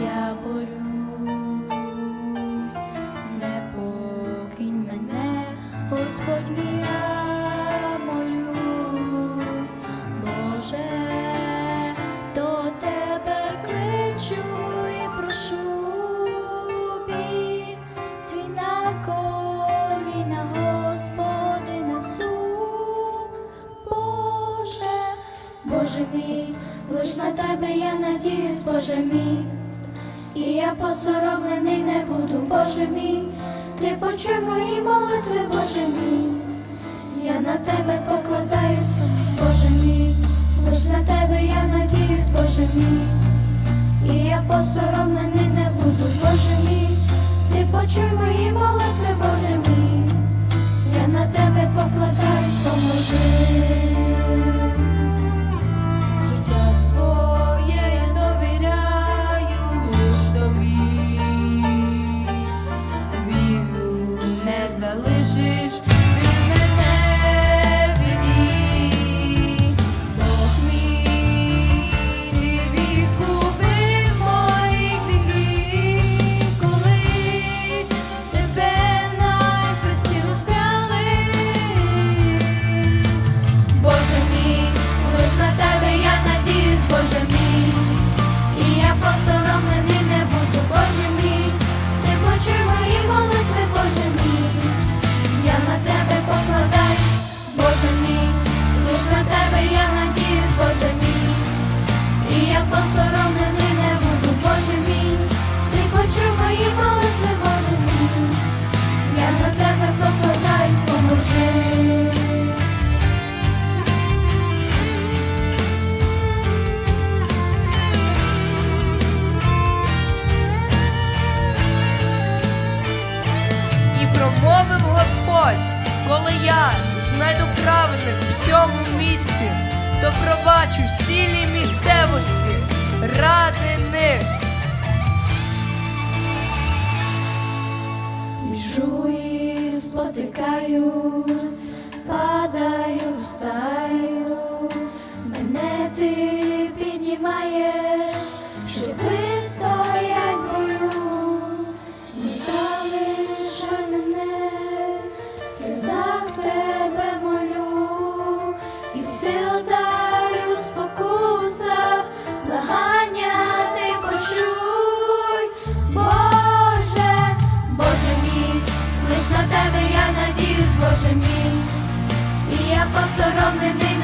я борюсь, не покинь мене, Господь я молюсь, Боже, до тебе кличу і прошу Боже мій, лиш на тебе я надіюсь, Боже мій, і я посоромлений не буду, Боже мій, ти почуй мої молитви, Боже мій, я на тебе покладаюсь, Боже мій, лиш на тебе я надіюсь, Боже мій, і я посоромлений не буду, Боже мій, ти почуй мої молитви, Боже мій. Я на тебе покладаюсь, поможи. Промовив Господь, коли я знайду праведних в всьому місті, то пробачу цілі місцевості ради них. Біжу і спотикаюсь, падаю, встаю, лиш на тебе я